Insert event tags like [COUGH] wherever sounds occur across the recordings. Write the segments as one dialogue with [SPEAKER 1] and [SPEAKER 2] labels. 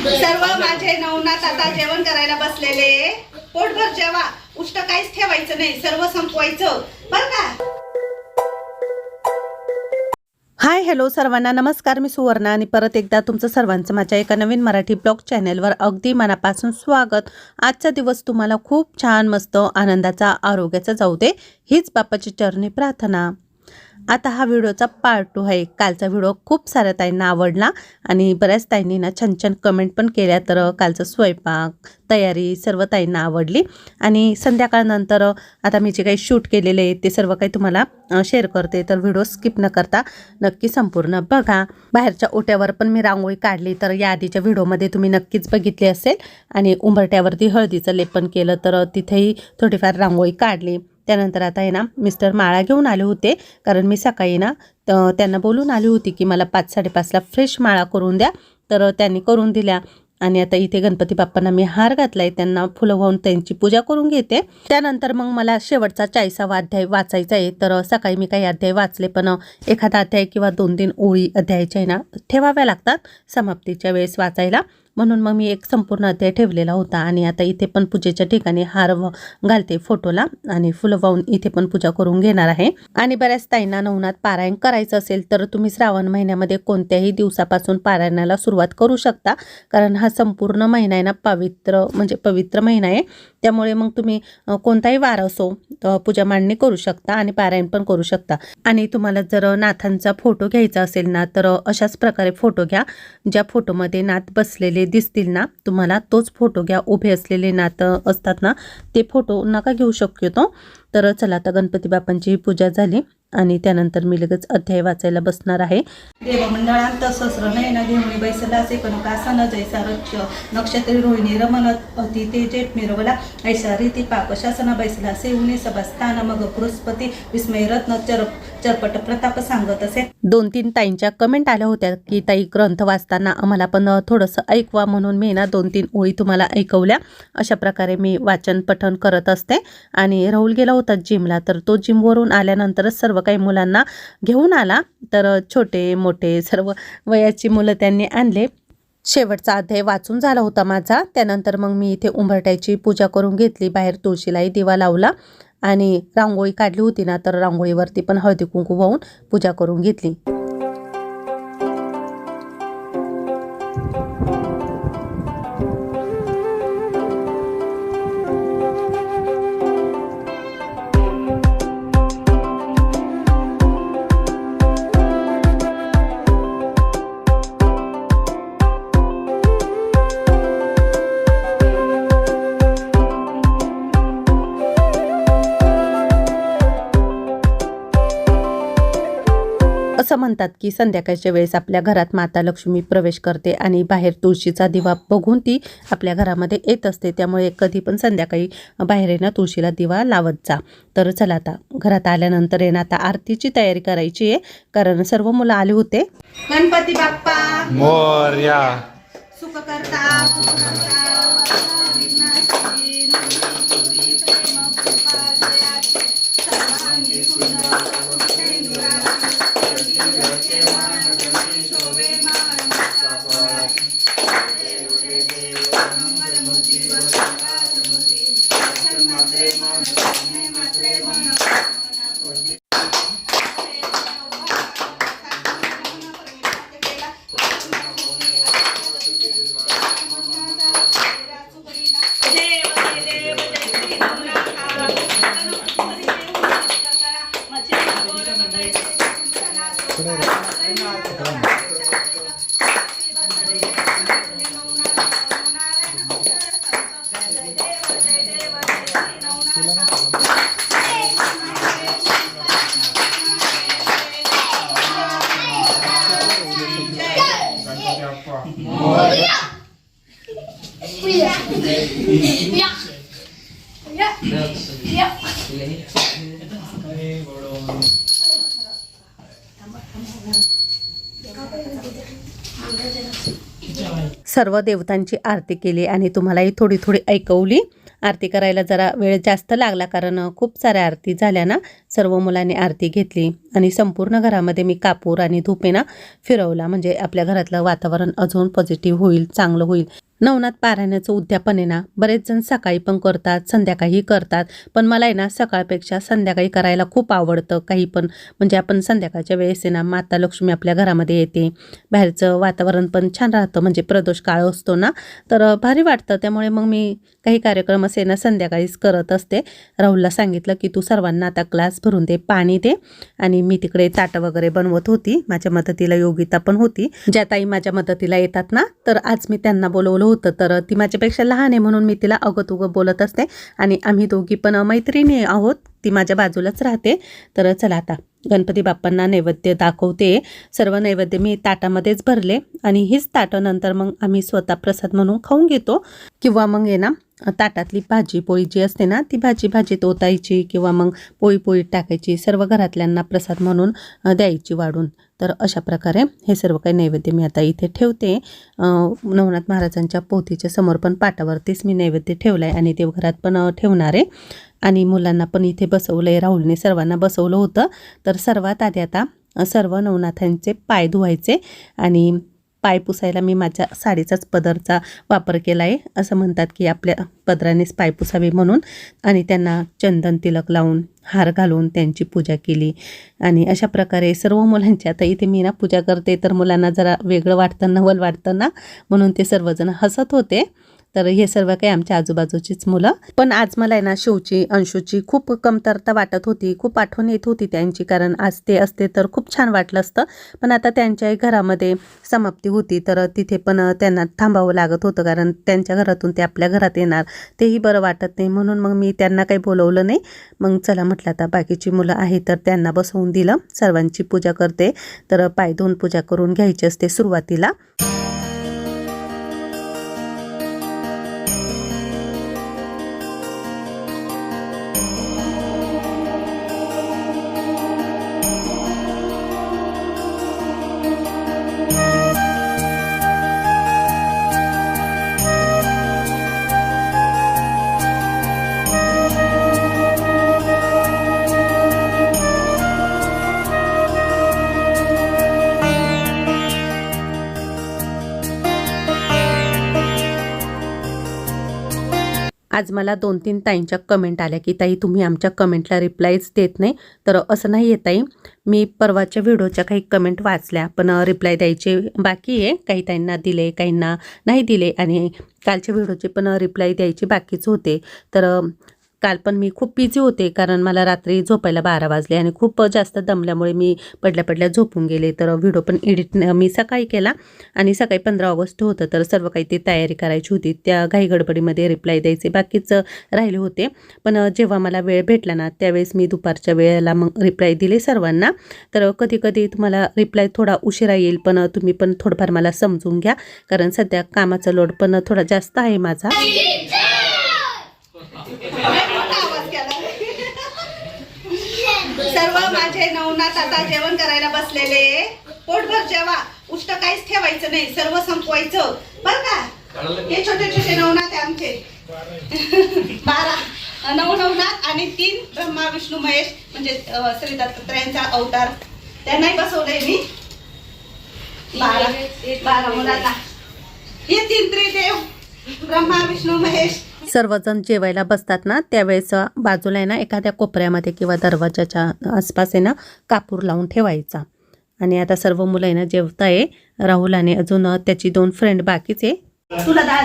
[SPEAKER 1] सर्व माझे नवनाथ आता जेवण करायला बसलेले. पोटभर जेवा. उष्ट काहीच ठेवायचं नाही. सर्व संपवायचं. बर का?
[SPEAKER 2] हाय हॅलो सर्वांना. नमस्कार मी सुवर्णा. आणि परत एकदा तुमचं सर्वांचं माझ्या एका नवीन मराठी ब्लॉग चॅनेलवर अगदी मनापासून स्वागत. आजचा दिवस तुम्हाला खूप छान मस्त आनंदाचा आरोग्याचा जाऊ दे. हीच बापाची चरणी प्रार्थना. आता हा व्हिडिओचा पार्ट टू आहे. कालचा व्हिडिओ खूप साऱ्या ताईंना आवडला आणि बऱ्याच ताईंनी ना छान छान कमेंट पण केल्या. तर कालचं स्वयंपाक तयारी सर्व ताईंना आवडली. आणि संध्याकाळनंतर आता मी जे काही शूट केलेले आहे ते सर्व काही तुम्हाला शेअर करते. तर व्हिडिओ स्किप न करता नक्की संपूर्ण बघा. बाहेरच्या ओट्यावर पण मी रांगोळी काढली. तर या आधीच्या व्हिडिओमध्ये तुम्ही नक्कीच बघितली असेल. आणि उंबरट्यावरती हळदीचं लेपन केलं. तर तिथेही थोडीफार रांगोळी काढली. त्यानंतर आता आहे ना मिस्टर माळा घेऊन आले होते. कारण मी सकाळी ना त्यांना बोलून आली होती की मला पाच साडेपाचला फ्रेश माळा करून द्या. तर त्यांनी करून दिल्या. आणि आता इथे गणपती बाप्पांना मी हार घातला आहे त्यांना फुलं वाहून त्यांची पूजा करून घेते. त्यानंतर मग मला शेवटचा चाळीसावा अध्याय वाचायचा आहे. तर सकाळी मी काही अध्याय वाचले पण एखादा अध्याय किंवा दोन तीन ओळी अध्यायाच्या आहे ना ठेवाव्या लागतात. समाप्तीच्या वेळेस वाचायला. म्हणून मग मी एक संपूर्ण अध्याय ठेवलेला होता आणि आता इथे पण पूजेच्या ठिकाणी हार घालते फोटोला आणि फुलं वाहून इथे पण पूजा करून घेणार आहे. आणि बऱ्याच ताईंना नवनाथ पारायण करायचं असेल तर तुम्ही श्रावण महिन्यामध्ये कोणत्याही दिवसापासून पारायणाला सुरुवात करू शकता कारण हा संपूर्ण महिना आहे ना पवित्र म्हणजे पवित्र महिना आहे. त्यामुळे मग तुम्ही कोणताही वार असो पूजा मांडणी करू शकता आणि पारायण पण करू शकता. आणि तुम्हाला जर नाथांचा फोटो घ्यायचा असेल ना तर अशाच प्रकारे फोटो घ्या. ज्या फोटोमध्ये नाथ बसलेले दिसतील ना तुम्हाला तोच फोटो घ्या. उभे असलेले नातं असतात ना ते फोटो नका घेऊ शक्यतो तर चला आता गणपती बाप्पांची पूजा झाली. आणि त्यानंतर मी लगेच अध्याय वाचायला बसणार आहे.
[SPEAKER 1] देवमंडळांत सहस्र नयन घेऊन बैसला से कनकासन जैसा रक्ष नक्षत्री रोहिणी रमणत अति तेजे मिरवला. ऐसा रीती पाक शासन बैसला से उनी सभास्थान मग बृहस्पती विस्मय रत्न चर चरपट प्रताप सांगत असे.
[SPEAKER 2] दोन तीन ताईंच्या कमेंट आल्या होत्या की ताई ग्रंथ वाचताना आम्हाला पण थोडंसं ऐकवा म्हणून मी ना दोन तीन ओळी तुम्हाला ऐकवल्या. अशा प्रकारे मी वाचन पठण करत असते. आणि राहुल गेला होता जिमला तर तो जिमवरून आल्यानंतरच सर्व काही मुलांना घेऊन आला. तर छोटे मोठे सर्व वयाची मुलं त्यांनी आणले. शेवटचा अध्याय वाचून झाला होता माझा. त्यानंतर मग मी इथे उंबरट्याची पूजा करून घेतली. बाहेर तुळशीलाही दिवा लावला आणि रांगोळी काढली होती ना तर रांगोळीवरती पण हळदी कुंकू वाहून पूजा करून घेतली. म्हणतात की संध्याकाळच्या वेळेस आपल्या घरात माता लक्ष्मी प्रवेश करते आणि बाहेर तुळशीचा दिवा बघून ती आपल्या घरामध्ये येत असते. त्यामुळे कधी पण संध्याकाळी बाहेर येणं तुळशीला दिवा लावत जा. तर चला आता घरात आल्यानंतर येणं आता आरतीची तयारी करायची आहे. कारण सर्व मुलं आले होते.
[SPEAKER 1] गणपती बाप्पा!
[SPEAKER 3] मोर्या!
[SPEAKER 1] सुख करता सुख करता. Thank you.
[SPEAKER 2] सर्व देवतांची आरती केली आणि तुम्हालाही थोडी थोडी ऐकवली. आरती करायला जरा वेळ जास्त लागला कारण खूप साऱ्या आरती झाल्या ना. सर्व मुलांनी आरती घेतली आणि संपूर्ण घरामध्ये मी कापूर आणि धुपेना फिरवला. म्हणजे आपल्या घरातलं वातावरण अजून पॉझिटिव्ह होईल चांगलं होईल. नवनाथ पारायणाचं उद्यापन आहे ना बरेच जण सकाळी पण करतात संध्याकाळी करतात. पण मला आहे ना सकाळपेक्षा संध्याकाळी करायला खूप आवडतं काही पण. म्हणजे आपण संध्याकाळच्या वेळेस आहे ना माता लक्ष्मी आपल्या घरामध्ये येते. बाहेरचं वातावरण पण छान राहतं. म्हणजे प्रदोष काळ असतो ना तर भारी वाटतं. त्यामुळे मग मी काही कार्यक्रम असे ना संध्याकाळीच करत असते. राहुलला सांगितलं की तू सर्वांना आता क्लास ग्लास भरून दे पाणी दे. आणि मी तिकडे ताटं वगैरे बनवत होती. माझ्या मदतीला योगिता पण होती. ज्या ताई माझ्या मदतीला येतात ना तर आज मी त्यांना बोलवलं होतं. तर ती माझ्यापेक्षा लहान आहे म्हणून मी तिला अगत उगं बोलत असते. आणि आम्ही दोघी पण मैत्रिणी आहोत. ती माझ्या बाजूलाच राहते. तर चला आता गणपती बाप्पांना नैवेद्य दाखवते. सर्व नैवेद्य मी ताटामध्येच भरले. आणि हीच ताटं नंतर मग आम्ही स्वतः प्रसाद म्हणून खाऊन घेतो. किंवा मग ये ना ताटातली भाजी पोळी जी असते ना ती भाजी भाजीत ओतायची किंवा मग पोळी पोळीत टाकायची सर्व घरातल्यांना प्रसाद म्हणून द्यायची वाढून. तर अशा प्रकारे हे सर्व काही नैवेद्य मी आता इथे ठेवते. नवनाथ महाराजांच्या पोथीच्या समोर पण पाटावरतीच मी नैवेद्य ठेवलं आहे आणि देवघरात पण ठेवणार आहे. आणि मुलांना पण इथे बसवलं आहे राहुलने सर्वांना बसवलं होतं. तर सर्वात आधी आता सर्व नवनाथांचे पाय धुवायचे आणि पाय पुसायला मी माझ्या साडीचाच पदरचा वापर केला आहे. असं म्हणतात की आपल्या पदरानेच पाय पुसावे म्हणून. आणि त्यांना चंदन तिलक लावून हार घालून त्यांची पूजा केली. आणि अशा प्रकारे सर्व मुलांची आता इथे मी ना पूजा करते तर मुलांना जरा वेगळं वाटतं नवल वाटतं ना? म्हणून ते सर्वजण हसत होते. तर हे सर्व काही आमच्या आजूबाजूचीच मुलं. पण आज मला आहे ना शिवची अंशूची खूप कमतरता वाटत होती खूप आठवण येत होती त्यांची कारण आज ते असते तर खूप छान वाटलं असतं. पण आता त्यांच्याही घरामध्ये समाप्ती होती तर तिथे पण त्यांना थांबावं लागत होतं कारण त्यांच्या घरातून ते आपल्या घरात येणार. तेही बरं वाटत नाही म्हणून मग मी त्यांना काही बोलवलं नाही. मग चला म्हटलं आता बाकीची मुलं आहे तर त्यांना बसवून दिलं. सर्वांची पूजा करते तर पाय धुवून पूजा करून घ्यायची असते सुरुवातीला. आज मला दोन तीन ताईंच्या कमेंट आल्या की ताई तुम्ही आमच्या कमेंटला रिप्लायच देत नाही. तर असं नाही येत ताई. मी परवाच्या व्हिडिओच्या काही कमेंट वाचल्या पण रिप्लाय द्यायचे बाकी आहे. काही ताईंना दिले काहींना नाही दिले. आणि कालच्या व्हिडिओचे पण रिप्लाय द्यायचे बाकीच होते. तर काल पण मी खूप बिझी होते कारण मला रात्री झोपायला बारा वाजले आणि खूप जास्त दमल्यामुळे मी पडल्या पडल्या झोपून गेले. तर व्हिडिओ पण एडिट मी सकाळी केला आणि सकाळी पंधरा ऑगस्ट होतं तर सर्व काही ती तयारी करायची होती. त्या घाई गडबडीमध्ये रिप्लाय द्यायचे बाकीच राहिले होते. पण जेव्हा मला वेळ भेटला ना त्यावेळेस मी दुपारच्या वेळेला मग रिप्लाय दिले सर्वांना. तर कधी कधी तुम्हाला रिप्लाय थोडा उशिरा येईल पण तुम्ही पण थोडंफार मला समजून घ्या कारण सध्या कामाचा लोड पण थोडा जास्त आहे माझा
[SPEAKER 1] सर्व माझे नवनाथ आता जेवण करायला बसलेले पोटभर जेवा उष्ट काहीच ठेवायचं नाही सर्व संपवायचं. बर का? हे छोटे छोटे नवनाथ आहे आमचे. [LAUGHS] बारा. नऊ नवनाथ आणि तीन ब्रह्मा विष्णू महेश म्हणजे श्री दत्तात्रयांचा अवतार. त्यांनाही बसवलंय मी. बारा. बारा मुलांना. हे तीन त्रिदेव. ब्रह्मा विष्णू महेश.
[SPEAKER 2] सर्वजण जेवायला बसतात ना त्यावेळेस बाजूला आहे ना एखाद्या कोपऱ्यामध्ये किंवा दरवाजाच्या आसपास आहे ना कापूर लावून ठेवायचा. आणि आता सर्व मुलं आहे ना जेवताय राहुल आणि अजून त्याची दोन फ्रेंड बाकीच आहे.
[SPEAKER 1] तुला डाळ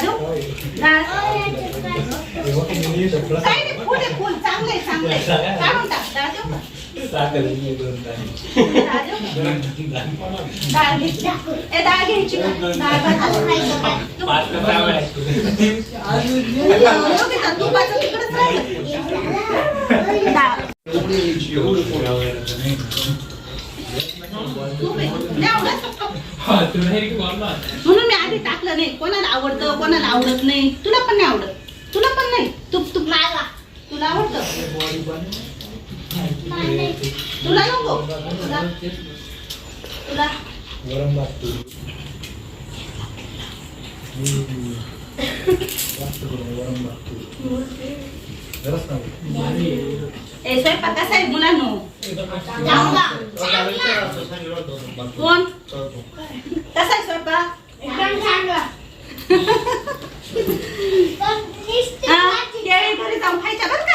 [SPEAKER 1] साखर डाळ देऊ? डाळ घे, द्या. म्हणून मी आधी टाकलं नाही कोणाला आवडतं कोणाला आवडत नाही तुला पण नाही आवडत तुला पण नाही तू तूप तुला आवडतं तुला नको तुला तुला ए स्वयंपाक कसा आहे मुलांनो कोण कसा आहे स्वयंपाक हा, केळी घरी जाऊन खायच्या बरं का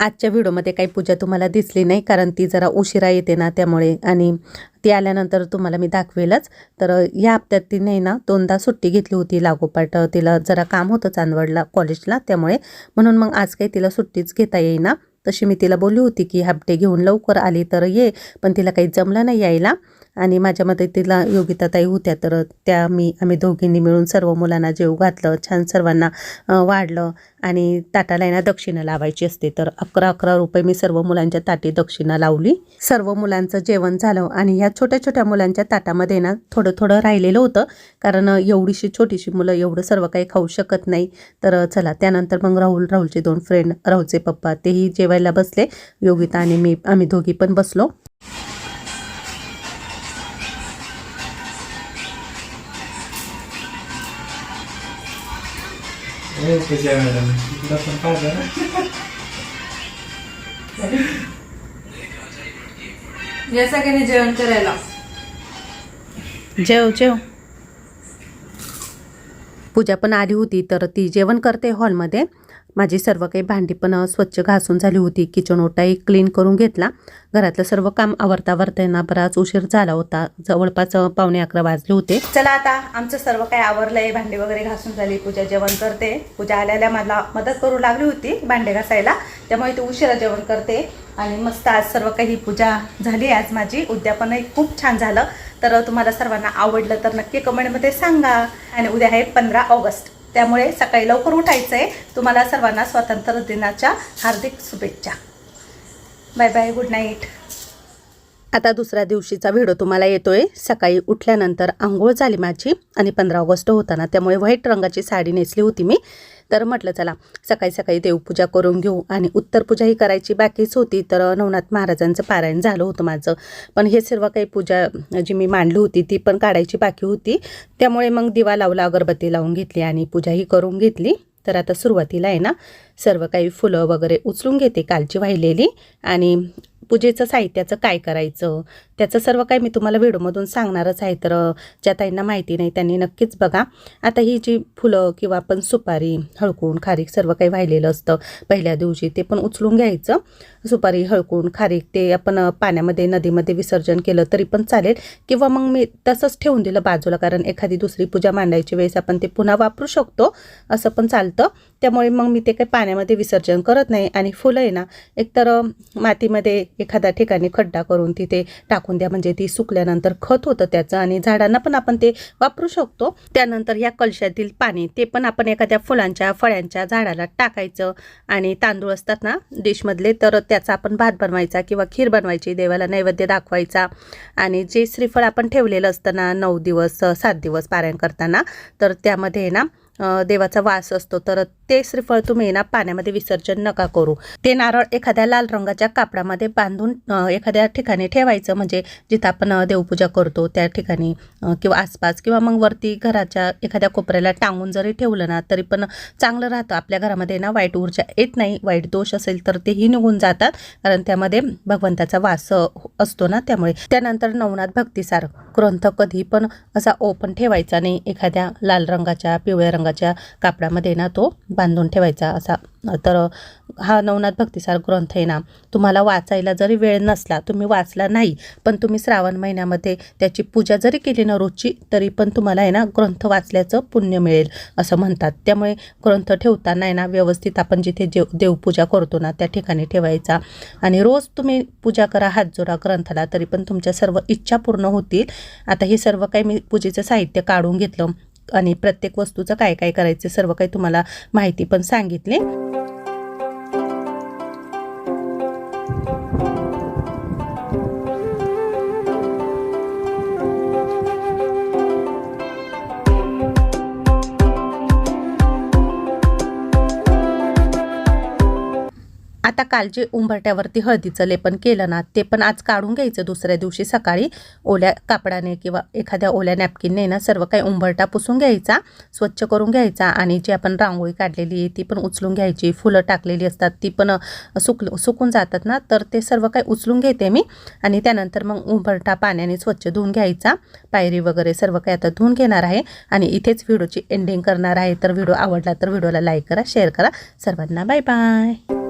[SPEAKER 2] आजच्या व्हिडिओमध्ये काही पूजा तुम्हाला दिसली नाही कारण ती जरा उशिरा येते ना त्यामुळे. आणि ती आल्यानंतर तुम्हाला मी दाखवेलच. तर या हप्त्यात तिने ना दोनदा सुट्टी घेतली होती लागोपाठ. तिला जरा काम होतं चांदवडला कॉलेजला त्यामुळे. म्हणून मग आज काही तिला सुट्टीच घेता येईना. तशी मी तिला बोलली होती की हप्ते घेऊन लवकर आली तर ये पण तिला काही जमलं नाही यायला. आणि माझ्या मते तिला योगिताताई होत्या तर त्या मी आम्ही दोघींनी मिळून सर्व मुलांना जेव घातलं छान सर्वांना वाढलं आणि ताटाला यांना दक्षिणा लावायची असते. तर अकरा अकरा रुपये मी सर्व मुलांच्या ताटी दक्षिणा लावली. सर्व मुलांचं जेवण झालं आणि ह्या छोट्या छोट्या मुलांच्या ताटामध्ये ना थोडं थोडं राहिलेलं होतं. कारण एवढीशी छोटीशी मुलं एवढं सर्व काही खाऊ शकत नाही. तर चला त्यानंतर मग राहुल राहुलचे दोन फ्रेंड राहुलचे पप्पा तेही जेवायला बसले. योगिता आणि मी आम्ही दोघी पण बसलो.
[SPEAKER 3] पूजा मॅडम तुला पण पाहिजे ना
[SPEAKER 4] या सगळ्यांनी जेवण करायला
[SPEAKER 2] जेव जेव पूजा पण आली होती तर ती जेवण करते हॉलमध्ये माझी सर्व काही भांडी पण स्वच्छ घासून झाली होती. किचन ओटाही क्लीन करून घेतला. घरातलं सर्व काम आवरता आवरता बराच उशीर झाला होता. जवळपास पावणे अकरा वाजले होते.
[SPEAKER 1] चला आता आमचं सर्व काही आवरलंय. भांडी वगैरे घासून झाली. पूजा जेवण करते. पूजा आल्याला मला मदत करू लागली होती भांडे घासायला. त्यामुळे ते उशिरा जेवण करते. आणि मस्त आज सर्व काही पूजा झाली आज माझी उद्यापनही खूप छान झालं. तर तुम्हाला सर्वांना आवडलं तर नक्की कमेंटमध्ये सांगा. आणि उद्या आहे पंधरा ऑगस्ट. त्यामुळे सकाळी लवकर उठायचं आहे तुम्हाला सर्वांना स्वातंत्र्य दिनाच्या हार्दिक शुभेच्छा. बाय बाय गुड नाईट
[SPEAKER 2] आता दुसऱ्या दिवशीचा व्हिडिओ तुम्हाला येतोय. सकाळी उठल्यानंतर आंघोळ झाली माझी आणि पंधरा ऑगस्ट होता ना त्यामुळे व्हाईट रंगाची साडी नेसली होती मी. तर म्हटलं चला सकाळी सकाळी देवपूजा करून घेऊ. आणि उत्तरपूजाही करायची बाकीच होती तर नवनाथ महाराजांचं पारायण झालं होतं माझं. पण हे सर्व काही पूजा जी मी मांडली होती ती पण काढायची बाकी होती. त्यामुळे मग दिवा लावला अगरबत्ती लावून घेतली आणि पूजाही करून घेतली. तर आता सुरुवातीला आहे ना सर्व काही फुलं वगैरे उचलून घेते कालची वाहिलेली. आणि पूजेचं साहित्याचं काय करायचं? त्याचं सर्व काही मी तुम्हाला व्हिडिओमधून सांगणारच आहे. तर ज्या ताईंना माहिती नाही त्यांनी नक्कीच बघा. आता ही जी फुलं किंवा आपण सुपारी हळकून खारीक सर्व काही वाहिलेलं असतं पहिल्या दिवशी ते पण उचलून घ्यायचं. सुपारी हळकून खारीक ते आपण पाण्यामध्ये नदीमध्ये विसर्जन केलं तरी पण चालेल. किंवा मग मी तसंच ठेवून दिलं बाजूला कारण एखादी दुसरी पूजा मांडायची वेळेस आपण ते पुन्हा वापरू शकतो असं पण चालतं. त्यामुळे मग मी ते काही पाण्यामध्ये विसर्जन करत नाही. आणि फुलं आहे ना एकतर मातीमध्ये एखाद्या ठिकाणी खड्डा करून तिथे टाकून द्या. म्हणजे ती सुकल्यानंतर खत होतं त्याचं आणि झाडांना पण आपण ते वापरू शकतो. त्यानंतर या कलशातील पाणी ते पण आपण एखाद्या फुलांच्या फळ्यांच्या झाडाला टाकायचं. आणि तांदूळ असतात ना डिशमधले तर त्याचा आपण भात बनवायचा किंवा खीर बनवायची देवाला नैवेद्य दाखवायचा. आणि जे श्रीफळ आपण ठेवलेलं असतं ना नऊ दिवस सात दिवस पारायण करताना तर त्यामध्ये आहे ना देवाचा वास असतो. तर ते श्रीफळ तुम्ही ना पाण्यामध्ये विसर्जन नका करू. ते नारळ एखाद्या लाल रंगाच्या कापडामध्ये बांधून एखाद्या ठिकाणी ठेवायचं. म्हणजे जिथं आपण देवपूजा करतो त्या ठिकाणी किंवा आसपास किंवा मग वरती घराच्या एखाद्या कोपऱ्याला टांगून जरी ठेवलं ना तरी पण चांगलं राहतं. आपल्या घरामध्ये ना वाईट ऊर्जा येत नाही. वाईट दोष असेल तर तेही निघून जातात. कारण त्यामध्ये भगवंताचा वास असतो ना त्यामुळे. त्यानंतर नवनाथ भक्तिसार ग्रंथ कधी पण असा ओपन ठेवायचा नाही. एखाद्या लाल रंगाच्या पिवळ्या रंगाच्या कापडामध्ये ना तो बांधून ठेवायचा असा. तर हा नवनाथ भक्तिसार ग्रंथ आहे ना तुम्हाला वाचायला जरी वेळ नसला तुम्ही वाचला नाही पण तुम्ही श्रावण महिन्यामध्ये त्याची पूजा जरी केली ना रोजची तरी पण तुम्हाला आहे ना ग्रंथ वाचल्याचं पुण्य मिळेल असं म्हणतात. त्यामुळे ग्रंथ ठेवताना आहे ना व्यवस्थित आपण जिथे जेव देवपूजा करतो ना त्या ठिकाणी ठेवायचा. आणि रोज तुम्ही पूजा करा हात जोडा ग्रंथाला तरी पण तुमच्या सर्व इच्छा पूर्ण होतील. आता हे सर्व काही मी पूजेचं साहित्य काढून घेतलं. आणि प्रत्येक वस्तूचं काय काय करायचं सर्व काही तुम्हाला माहिती पण सांगितली. आता काल जे उंबरट्यावरती हळदीचं लेपन केलं ना ते पण आज काढून घ्यायचं दुसऱ्या दिवशी सकाळी. ओल्या कापडाने किंवा एखाद्या ओल्या नॅपकिनने ना सर्व काही उंबरटा पुसून घ्यायचा स्वच्छ करून घ्यायचा आणि जी आपण रांगोळी काढलेली आहे ती पण उचलून घ्यायची. फुलं टाकलेली असतात ती पण अ, सुक सुकून जातात ना तर ते सर्व काही उचलून घेते मी आणि त्यानंतर मग उंबरटा पाण्याने स्वच्छ धुवून घ्यायचा. पायरी वगैरे सर्व काही आता धुवून घेणार आहे आणि इथेच व्हिडिओची एंडिंग करणार आहे. तर व्हिडिओ आवडला तर व्हिडिओला लाईक करा शेअर करा. सर्वांना बाय बाय